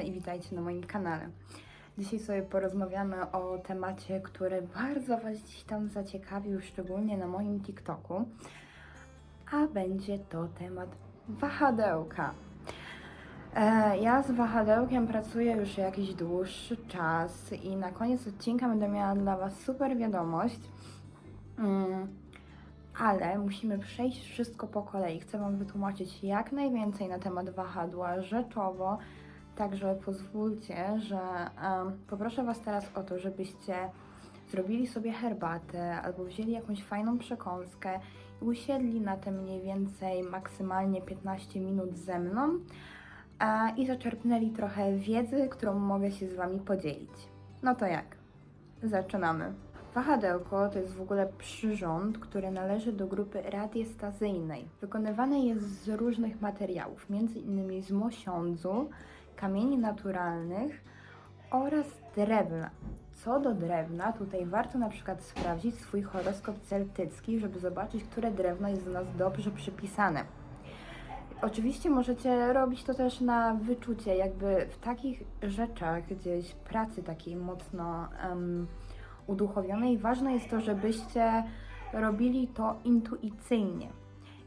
I witajcie na moim kanale. Dzisiaj sobie porozmawiamy o temacie, który bardzo Was dziś tam zaciekawił, szczególnie na moim TikToku, a będzie to temat wahadełka. E, Ja z wahadełkiem pracuję już jakiś dłuższy czas i na koniec odcinka będę miała dla Was super wiadomość. Mm, ale musimy przejść wszystko po kolei. Chcę Wam wytłumaczyć jak najwięcej na temat wahadła rzeczowo. Także pozwólcie, że em, poproszę Was teraz o to, żebyście zrobili sobie herbatę albo wzięli jakąś fajną przekąskę i usiedli na te mniej więcej maksymalnie 15 minut ze mną a, i zaczerpnęli trochę wiedzy, którą mogę się z Wami podzielić. No to jak? Zaczynamy. Wahadełko to jest w ogóle przyrząd, który należy do grupy radiestazyjnej. Wykonywany jest z różnych materiałów, m.in. z mosiądzu, kamieni naturalnych oraz drewna. Co do drewna, tutaj warto na przykład sprawdzić swój horoskop celtycki, żeby zobaczyć, które drewno jest do nas dobrze przypisane. Oczywiście możecie robić to też na wyczucie, jakby w takich rzeczach gdzieś pracy takiej mocno em, uduchowionej, ważne jest to, żebyście robili to intuicyjnie.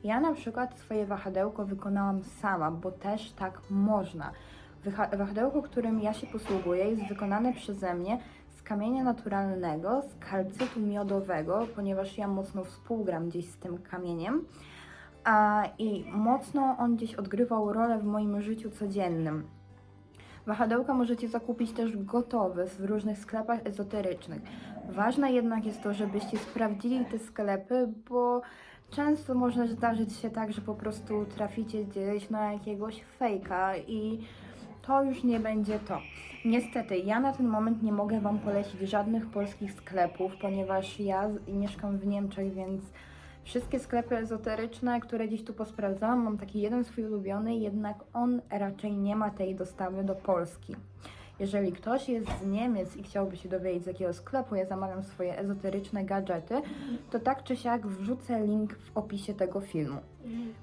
Ja na przykład swoje wahadełko wykonałam sama, bo też tak można. Wahadełko, którym ja się posługuję, jest wykonane przeze mnie z kamienia naturalnego, z kalcytu miodowego, ponieważ ja mocno współgram gdzieś z tym kamieniem. A, I mocno on gdzieś odgrywał rolę w moim życiu codziennym. Wahadełka możecie zakupić też gotowe w różnych sklepach ezoterycznych. Ważne jednak jest to, żebyście sprawdzili te sklepy, bo często może zdarzyć się tak, że po prostu traficie gdzieś na jakiegoś fejka i to już nie będzie to. Niestety, ja na ten moment nie mogę Wam polecić żadnych polskich sklepów, ponieważ ja mieszkam w Niemczech, więc wszystkie sklepy ezoteryczne, które gdzieś tu posprawdzałam, mam taki jeden swój ulubiony, jednak on raczej nie ma tej dostawy do Polski. Jeżeli ktoś jest z Niemiec i chciałby się dowiedzieć z jakiego sklepu ja zamawiam swoje ezoteryczne gadżety, to tak czy siak wrzucę link w opisie tego filmu.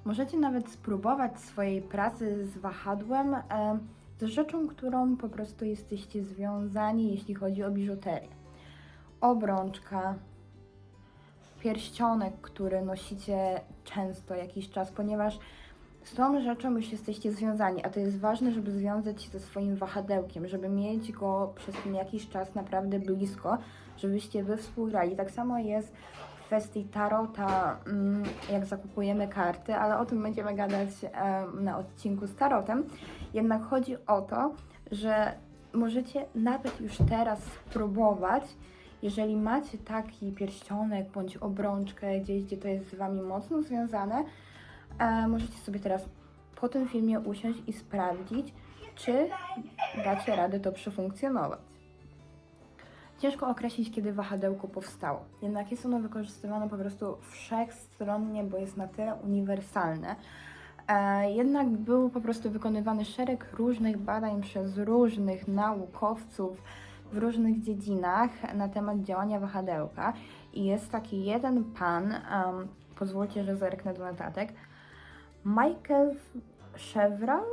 Możecie nawet spróbować swojej pracy z wahadłem, e, z rzeczą, którą po prostu jesteście związani, jeśli chodzi o biżuterię. Obrączka, pierścionek, który nosicie często jakiś czas, ponieważ z tą rzeczą już jesteście związani, a to jest ważne, żeby związać się ze swoim wahadełkiem, żeby mieć go przez ten jakiś czas naprawdę blisko, żebyście wy współgrali. Tak samo jest kwestii tarota, mm, jak zakupujemy karty, ale o tym będziemy gadać na odcinku z tarotem. Jednak chodzi o to, że możecie nawet już teraz spróbować jeżeli macie taki pierścionek bądź obrączkę gdzieś, gdzie to jest z Wami mocno związane, e, możecie sobie teraz po tym filmie usiąść i sprawdzić, czy dacie radę to przefunkcjonować. Ciężko określić, kiedy wahadełko powstało. Jednak jest ono wykorzystywane po prostu wszechstronnie, bo jest na tyle uniwersalne. E, jednak był po prostu wykonywany szereg różnych badań przez różnych naukowców w różnych dziedzinach na temat działania wahadełka. I jest taki jeden pan, em, pozwólcie, że zerknę do notatek, Michael Chevral.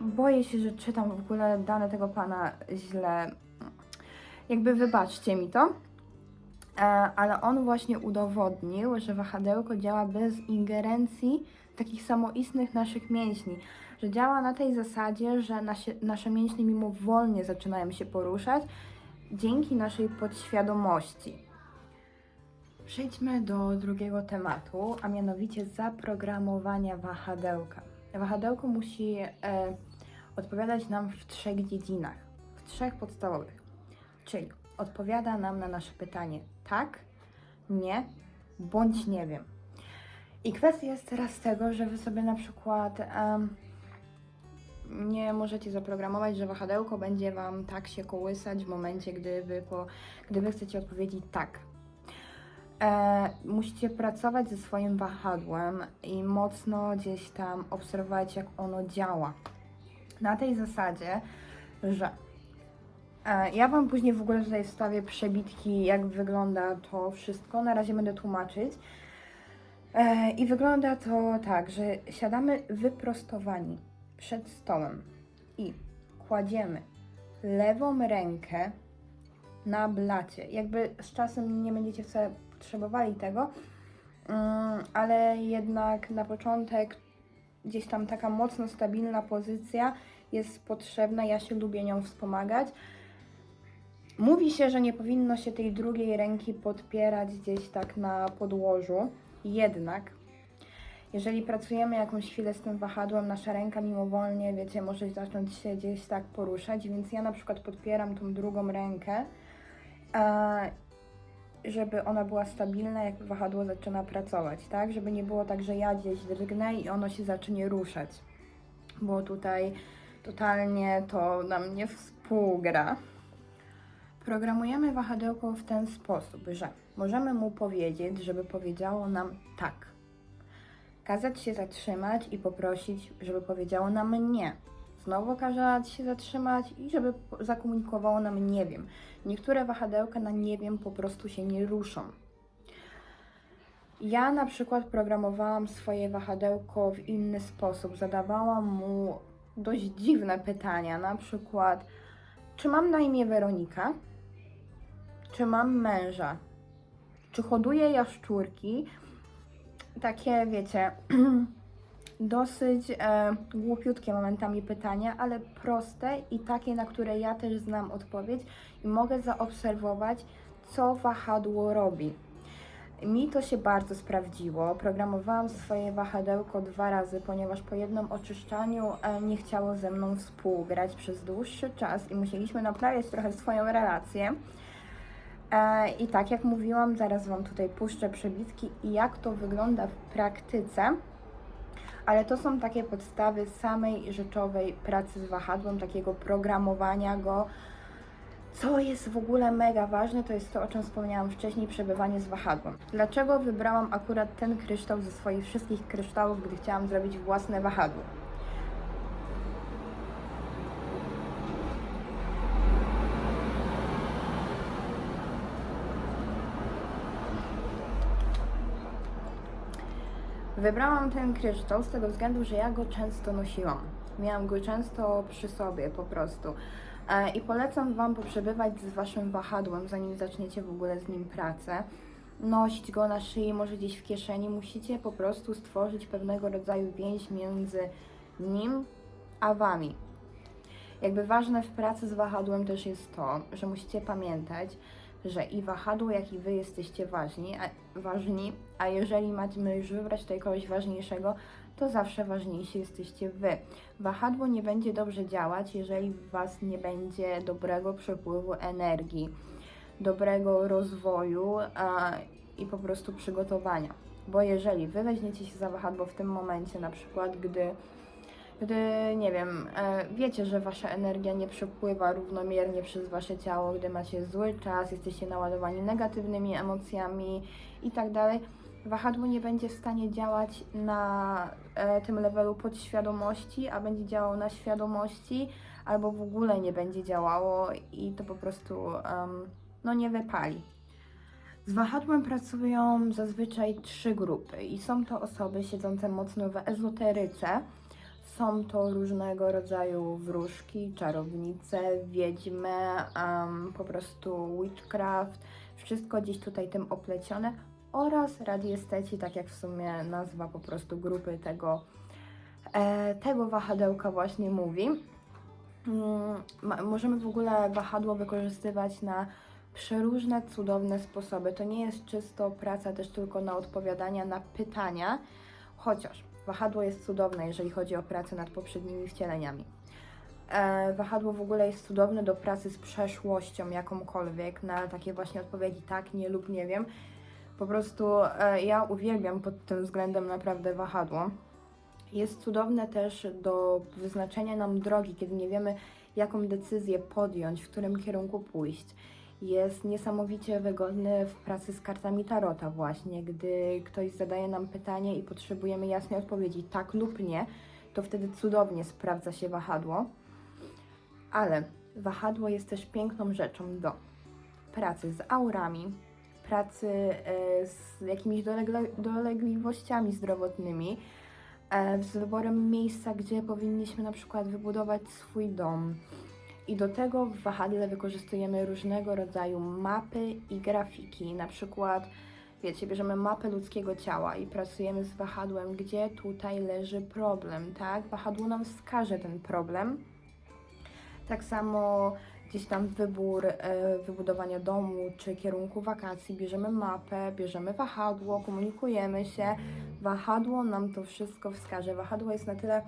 Boję się, że czytam w ogóle dane tego pana źle. Jakby wybaczcie mi to. E, ale on właśnie udowodnił, że wahadełko działa bez ingerencji takich samoistnych naszych mięśni, że działa na tej zasadzie, że nasze, mięśnie mimowolnie zaczynają się poruszać dzięki naszej podświadomości. Przejdźmy do drugiego tematu, a mianowicie zaprogramowania wahadełka. Wahadełko musi e, odpowiadać nam w trzech dziedzinach, w trzech podstawowych. Czyli odpowiada nam na nasze pytanie tak, nie bądź nie wiem. I kwestia jest teraz tego, że wy sobie na przykład em, nie możecie zaprogramować, że wahadełko będzie wam tak się kołysać w momencie, gdy wy, po, gdy wy chcecie odpowiedzieć tak. E, musicie pracować ze swoim wahadłem i mocno gdzieś tam obserwować, jak ono działa. Na tej zasadzie, że Ja Wam później w ogóle tutaj wstawię przebitki, jak wygląda to wszystko. Na razie będę tłumaczyć. E, I wygląda to tak, że siadamy wyprostowani przed stołem i kładziemy lewą rękę na blacie. Jakby z czasem nie będziecie wcale potrzebowali tego, mm, ale jednak na początek gdzieś tam taka mocno stabilna pozycja jest potrzebna. Ja się lubię nią wspomagać. Mówi się, że nie powinno się tej drugiej ręki podpierać gdzieś tak na podłożu. Jednak, jeżeli pracujemy jakąś chwilę z tym wahadłem, nasza ręka mimowolnie, wiecie, może zacząć się gdzieś tak poruszać, więc ja na przykład podpieram tą drugą rękę, e, żeby ona była stabilna, jak wahadło zaczyna pracować, tak? Żeby nie było tak, że ja gdzieś drgnę i ono się zacznie ruszać, bo tutaj totalnie to nam nie współgra. Programujemy wahadełko w ten sposób, że możemy mu powiedzieć, żeby powiedziało nam tak. Kazać się zatrzymać i poprosić, żeby powiedziało nam nie. Znowu kazać się zatrzymać i żeby zakomunikowało nam nie wiem. Niektóre wahadełka na nie wiem po prostu się nie ruszą. Ja na przykład programowałam swoje wahadełko w inny sposób. Zadawałam mu dość dziwne pytania, na przykład czy mam na imię Weronika? Czy mam męża? Czy hoduję jaszczurki? Takie, wiecie, dosyć e, głupiutkie momentami pytania, ale proste i takie, na które ja też znam odpowiedź i mogę zaobserwować, co wahadło robi. Mi to się bardzo sprawdziło. Programowałam swoje wahadełko dwa razy, ponieważ po jednym oczyszczaniu e, nie chciało ze mną współgrać przez dłuższy czas i musieliśmy naprawiać trochę swoją relację. E, I tak jak mówiłam, zaraz Wam tutaj puszczę przebitki i jak to wygląda w praktyce. Ale to są takie podstawy samej rzeczowej pracy z wahadłem, takiego programowania go. Co jest w ogóle mega ważne, to jest to, o czym wspomniałam wcześniej, przebywanie z wahadłem. Dlaczego wybrałam akurat ten kryształ ze swoich wszystkich kryształów, gdy chciałam zrobić własne wahadło? Wybrałam ten kryształ z tego względu, że ja go często nosiłam. Miałam go często przy sobie po prostu. E, I polecam Wam poprzebywać z Waszym wahadłem, zanim zaczniecie w ogóle z nim pracę. Nosić go na szyi, może gdzieś w kieszeni. Musicie po prostu stworzyć pewnego rodzaju więź między nim a Wami. Jakby ważne w pracy z wahadłem też jest to, że musicie pamiętać, że i wahadło, jak i wy jesteście ważni, a, ważni, a jeżeli macie już wybrać tutaj kogoś ważniejszego, to zawsze ważniejsi jesteście wy. Wahadło nie będzie dobrze działać, jeżeli w was nie będzie dobrego przepływu energii, dobrego rozwoju a, i po prostu przygotowania. Bo jeżeli wy weźmiecie się za wahadło w tym momencie, na przykład gdy gdy, nie wiem, e, wiecie, że wasza energia nie przepływa równomiernie przez wasze ciało, gdy macie zły czas, jesteście naładowani negatywnymi emocjami i tak dalej, wahadło nie będzie w stanie działać na e, tym levelu podświadomości, a będzie działało na świadomości, albo w ogóle nie będzie działało i to po prostu em, no nie wypali. Z wahadłem pracują zazwyczaj trzy grupy i są to osoby siedzące mocno w ezoteryce, są to różnego rodzaju wróżki, czarownice, wiedźmy, em, po prostu witchcraft, wszystko gdzieś tutaj tym oplecione oraz radiesteci, tak jak w sumie nazwa po prostu grupy tego, e, tego wahadełka właśnie mówi. Mm, możemy w ogóle wahadło wykorzystywać na przeróżne, cudowne sposoby. To nie jest czysto praca też tylko na odpowiadania na pytania, chociaż wahadło jest cudowne, jeżeli chodzi o pracę nad poprzednimi wcieleniami. E, wahadło w ogóle jest cudowne do pracy z przeszłością jakąkolwiek, na takie właśnie odpowiedzi tak, nie lub nie wiem. Po prostu e, ja uwielbiam pod tym względem naprawdę wahadło. Jest cudowne też do wyznaczenia nam drogi, kiedy nie wiemy, jaką decyzję podjąć, w którym kierunku pójść. Jest niesamowicie wygodny w pracy z kartami Tarota właśnie, gdy ktoś zadaje nam pytanie i potrzebujemy jasnej odpowiedzi tak lub nie, to wtedy cudownie sprawdza się wahadło. Ale wahadło jest też piękną rzeczą do pracy z aurami, pracy e, z jakimiś dolegliwościami zdrowotnymi, e, z wyborem miejsca, gdzie powinniśmy na przykład wybudować swój dom, I do tego w wahadle wykorzystujemy różnego rodzaju mapy i grafiki. Na przykład, wiecie, bierzemy mapę ludzkiego ciała i pracujemy z wahadłem, gdzie tutaj leży problem, tak? Wahadło nam wskaże ten problem. Tak samo gdzieś tam wybór e, wybudowania domu czy kierunku wakacji, bierzemy mapę, bierzemy wahadło, komunikujemy się. Wahadło nam to wszystko wskaże. Wahadło jest na tyle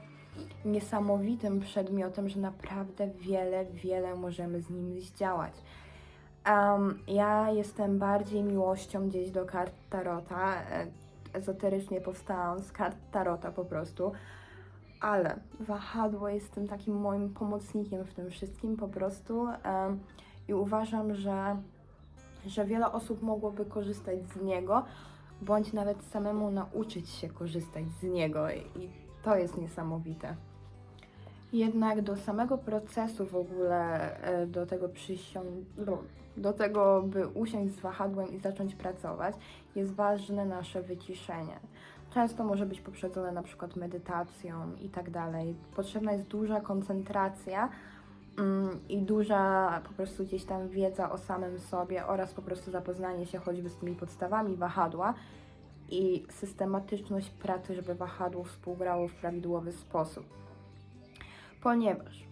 niesamowitym przedmiotem, że naprawdę wiele, wiele możemy z nim zdziałać. Em, ja jestem bardziej miłością gdzieś do kart Tarota. e, Ezoterycznie powstałam z kart Tarota po prostu. Ale wahadło jest tym takim moim pomocnikiem w tym wszystkim po prostu. em, I uważam, że, że wiele osób mogłoby korzystać z niego, bądź nawet samemu nauczyć się korzystać z niego. I to jest niesamowite. Jednak do samego procesu w ogóle, e, do tego przysią- do, do tego, by usiąść z wahadłem i zacząć pracować, jest ważne nasze wyciszenie. Często może być poprzedzone na przykład medytacją i tak dalej. Potrzebna jest duża koncentracja mm, i duża po prostu gdzieś tam wiedza o samym sobie oraz po prostu zapoznanie się choćby z tymi podstawami wahadła i systematyczność pracy, żeby wahadło współgrało w prawidłowy sposób. Ponieważ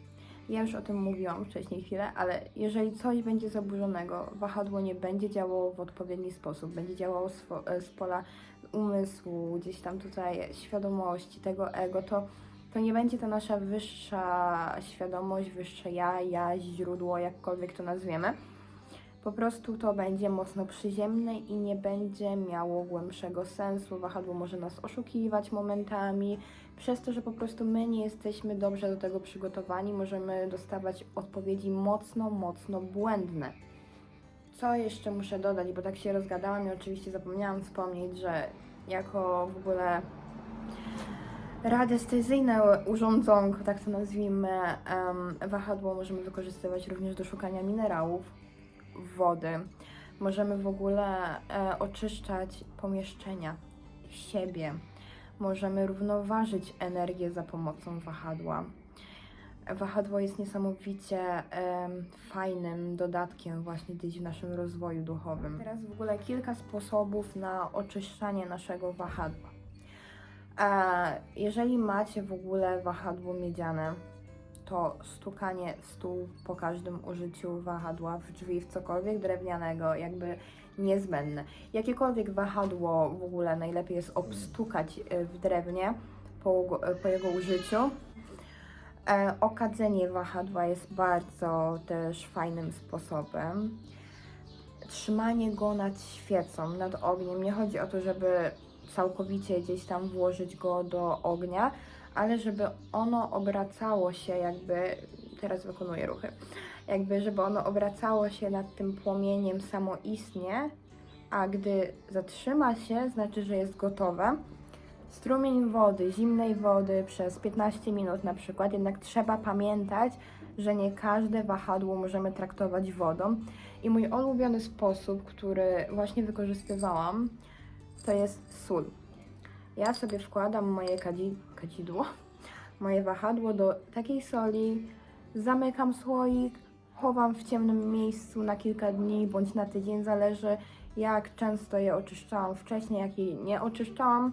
ja już o tym mówiłam wcześniej chwilę, ale jeżeli coś będzie zaburzonego, wahadło nie będzie działało w odpowiedni sposób, będzie działało z, e, pola umysłu, gdzieś tam tutaj świadomości, tego ego, to, to nie będzie ta nasza wyższa świadomość, wyższe ja, ja, źródło, jakkolwiek to nazwiemy. Po prostu to będzie mocno przyziemne i nie będzie miało głębszego sensu. Wahadło może nas oszukiwać momentami, przez to, że po prostu my nie jesteśmy dobrze do tego przygotowani, możemy dostawać odpowiedzi mocno, mocno błędne. Co jeszcze muszę dodać, bo tak się rozgadałam i oczywiście zapomniałam wspomnieć, że jako w ogóle radiestezyjne urządzonko, tak to nazwijmy, wahadło możemy wykorzystywać również do szukania minerałów, wody. Możemy w ogóle e, oczyszczać pomieszczenia, siebie. Możemy równoważyć energię za pomocą wahadła. Wahadło jest niesamowicie em, fajnym dodatkiem właśnie gdzieś w naszym rozwoju duchowym. Teraz w ogóle kilka sposobów na oczyszczanie naszego wahadła. E, jeżeli macie w ogóle wahadło miedziane, to stukanie w stół po każdym użyciu wahadła w drzwi, w cokolwiek drewnianego, jakby niezbędne. Jakiekolwiek wahadło w ogóle najlepiej jest obstukać e, w drewnie po, po jego użyciu. E, okadzenie wahadła jest bardzo też fajnym sposobem. Trzymanie go nad świecą, nad ogniem. Nie chodzi o to, żeby całkowicie gdzieś tam włożyć go do ognia, ale żeby ono obracało się jakby, teraz wykonuję ruchy, jakby żeby ono obracało się nad tym płomieniem samoistnie, a gdy zatrzyma się, znaczy, że jest gotowe. Strumień wody, zimnej wody przez 15 minut na przykład, jednak trzeba pamiętać, że nie każde wahadło możemy traktować wodą. I mój ulubiony sposób, który właśnie wykorzystywałam, to jest sól. Ja sobie wkładam moje kadzi- kadzidło, moje wahadło do takiej soli, zamykam słoik, chowam w ciemnym miejscu na kilka dni bądź na tydzień, zależy jak często je oczyszczałam wcześniej, jak jej nie oczyszczałam.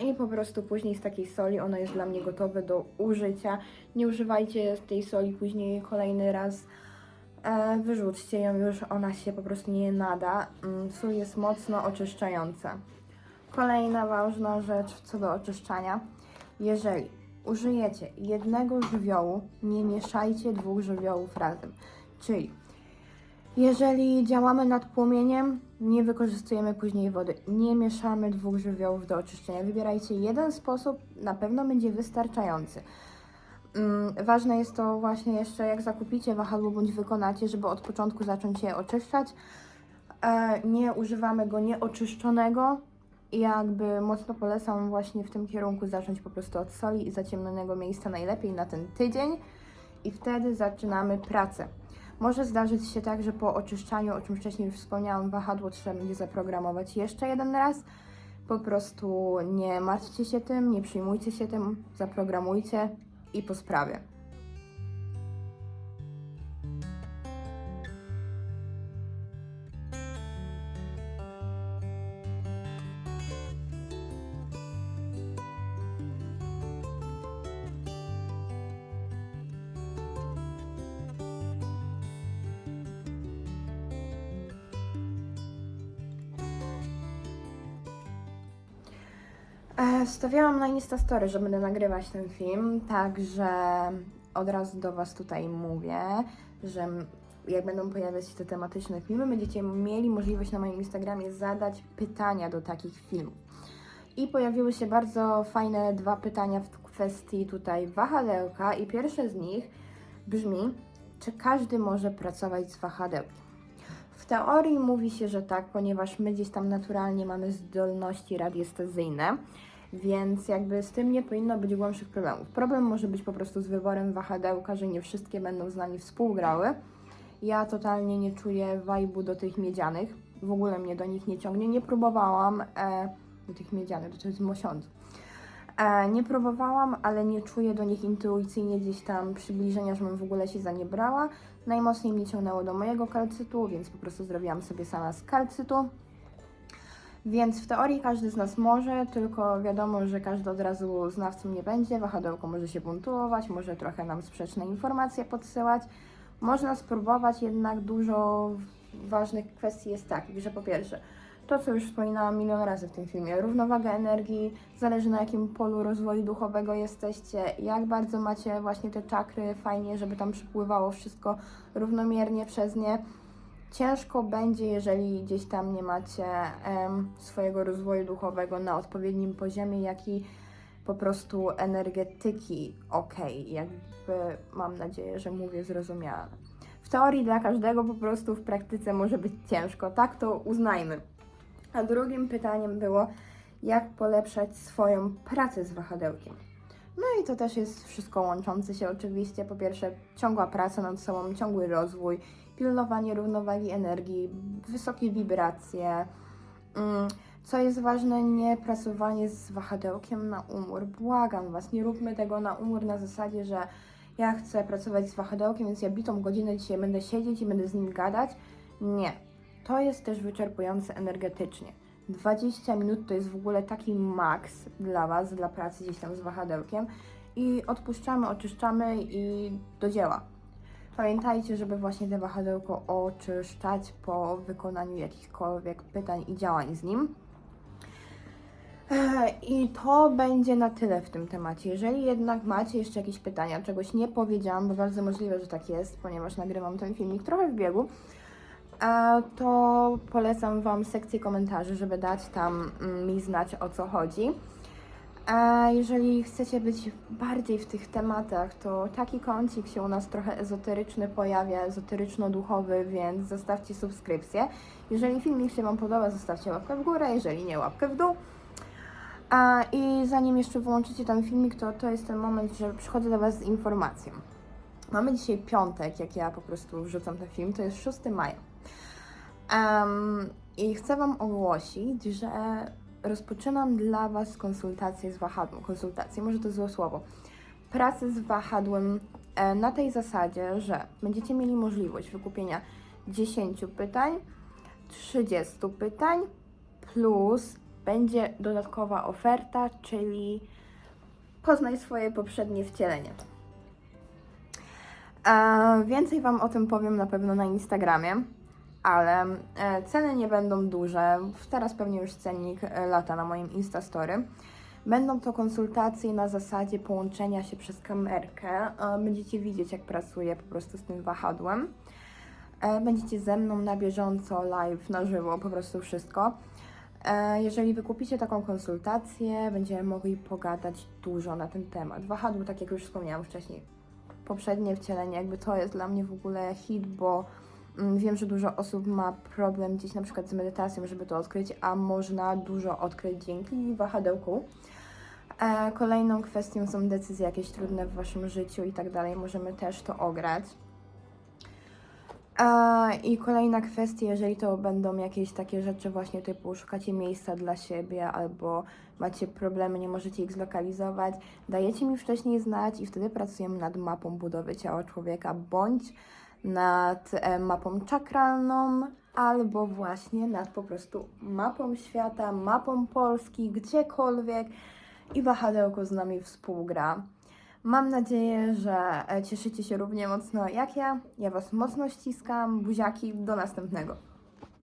I po prostu później z takiej soli ono jest dla mnie gotowe do użycia. Nie używajcie tej soli później kolejny raz. E, Wyrzućcie ją już, ona się po prostu nie nada. Mm, Sól jest mocno oczyszczająca. Kolejna ważna rzecz co do oczyszczania. Jeżeli użyjecie jednego żywiołu, nie mieszajcie dwóch żywiołów razem. Czyli jeżeli działamy nad płomieniem, nie wykorzystujemy później wody. Nie mieszamy dwóch żywiołów do oczyszczenia. Wybierajcie jeden sposób, na pewno będzie wystarczający. Mm, Ważne jest to właśnie jeszcze, jak zakupicie wahadło bądź wykonacie, żeby od początku zacząć je oczyszczać. E, Nie używamy go nieoczyszczonego. I jakby mocno polecam właśnie w tym kierunku zacząć po prostu od soli i zaciemnionego miejsca najlepiej na ten tydzień i wtedy zaczynamy pracę. Może zdarzyć się tak, że po oczyszczaniu, o czym wcześniej już wspomniałam, wahadło trzeba będzie zaprogramować jeszcze jeden raz. Po prostu nie martwcie się tym, nie przyjmujcie się tym, zaprogramujcie i po sprawie. E, Wstawiałam na Instastory, że będę nagrywać ten film, także od razu do Was tutaj mówię, że jak będą pojawiać się te tematyczne filmy, będziecie mieli możliwość na moim Instagramie zadać pytania do takich filmów. I pojawiły się bardzo fajne dwa pytania w kwestii tutaj wahadełka i pierwsze z nich brzmi, czy każdy może pracować z wahadełkiem? W teorii mówi się, że tak, ponieważ my gdzieś tam naturalnie mamy zdolności radiestezyjne, więc jakby z tym nie powinno być głębszych problemów. Problem może być po prostu z wyborem wahadełka, że nie wszystkie będą z nami współgrały. Ja totalnie nie czuję wajbu do tych miedzianych, w ogóle mnie do nich nie ciągnie, nie próbowałam, e, do tych miedzianych, do tych mosiądzów. E, nie próbowałam, ale nie czuję do nich intuicyjnie gdzieś tam przybliżenia, żebym w ogóle się za nie brała. Najmocniej mnie ciągnęło do mojego kalcytu, więc po prostu zrobiłam sobie sama z kalcytu. Więc w teorii każdy z nas może, tylko wiadomo, że każdy od razu znawcą nie będzie. Wahadełko może się buntować, może trochę nam sprzeczne informacje podsyłać. Można spróbować, jednak dużo ważnych kwestii jest takich, że po pierwsze, to co już wspominałam milion razy w tym filmie, równowaga energii, zależy na jakim polu rozwoju duchowego jesteście, jak bardzo macie właśnie te czakry, fajnie, żeby tam przypływało wszystko równomiernie przez nie. Ciężko będzie, jeżeli gdzieś tam nie macie em, swojego rozwoju duchowego na odpowiednim poziomie, jak i po prostu energetyki ok, jakby mam nadzieję, że mówię zrozumiale. W teorii dla każdego po prostu w praktyce może być ciężko, tak to uznajmy. A drugim pytaniem było, jak polepszać swoją pracę z wahadełkiem. No i to też jest wszystko łączące się oczywiście. Po pierwsze, ciągła praca nad sobą, ciągły rozwój, pilnowanie równowagi energii, wysokie wibracje. Mm, Co jest ważne, nie pracowanie z wahadełkiem na umór. Błagam Was, nie róbmy tego na umór na zasadzie, że ja chcę pracować z wahadełkiem, więc ja bitą godzinę dzisiaj będę siedzieć i będę z nim gadać. Nie. To jest też wyczerpujące energetycznie. 20 minut to jest w ogóle taki maks dla Was, dla pracy gdzieś tam z wahadełkiem. I odpuszczamy, oczyszczamy i do dzieła. Pamiętajcie, żeby właśnie te wahadełko oczyszczać po wykonaniu jakichkolwiek pytań i działań z nim. E, I to będzie na tyle w tym temacie. Jeżeli jednak macie jeszcze jakieś pytania, czegoś nie powiedziałam, bo bardzo możliwe, że tak jest, ponieważ nagrywam ten filmik trochę w biegu, to polecam Wam sekcję komentarzy, żeby dać tam mm, mi znać o co chodzi. A jeżeli chcecie być bardziej w tych tematach, to taki kącik się u nas trochę ezoteryczny pojawia, ezoteryczno-duchowy, więc zostawcie subskrypcję. Jeżeli filmik się Wam podoba, zostawcie łapkę w górę, jeżeli nie, łapkę w dół. A, I zanim jeszcze wyłączycie ten filmik, to to jest ten moment, że przychodzę do Was z informacją. Mamy dzisiaj piątek, jak ja po prostu wrzucam ten film, to jest 6 maja. Em, I chcę Wam ogłosić, że rozpoczynam dla Was konsultację z wahadłem. Konsultację, może to złe słowo. Pracę z wahadłem e, na tej zasadzie, że będziecie mieli możliwość wykupienia 10 pytań, 30 pytań, plus będzie dodatkowa oferta, czyli poznaj swoje poprzednie wcielenie. E, więcej Wam o tym powiem na pewno na Instagramie, ale e, ceny nie będą duże. Teraz pewnie już cennik e, lata na moim Instastory. Będą to konsultacje na zasadzie połączenia się przez kamerkę. E, Będziecie widzieć, jak pracuję po prostu z tym wahadłem. Będziecie ze mną na bieżąco, live, na żywo, po prostu wszystko. Jeżeli wykupicie taką konsultację, będziemy mogli pogadać dużo na ten temat. Wahadło, tak jak już wspomniałam wcześniej, poprzednie wcielenie, jakby to jest dla mnie w ogóle hit, bo wiem, że dużo osób ma problem gdzieś na przykład z medytacją, żeby to odkryć, a można dużo odkryć dzięki wahadełku. E, Kolejną kwestią są decyzje jakieś trudne w Waszym życiu i tak dalej. Możemy też to ograć. E, I kolejna kwestia, jeżeli to będą jakieś takie rzeczy właśnie typu szukacie miejsca dla siebie albo macie problemy, nie możecie ich zlokalizować, dajecie mi wcześniej znać i wtedy pracujemy nad mapą budowy ciała człowieka bądź nad e, mapą czakralną albo właśnie nad po prostu mapą świata, mapą Polski, gdziekolwiek i wahadełko z nami współgra. Mam nadzieję, że e, cieszycie się równie mocno jak ja. Ja Was mocno ściskam. Buziaki, do następnego.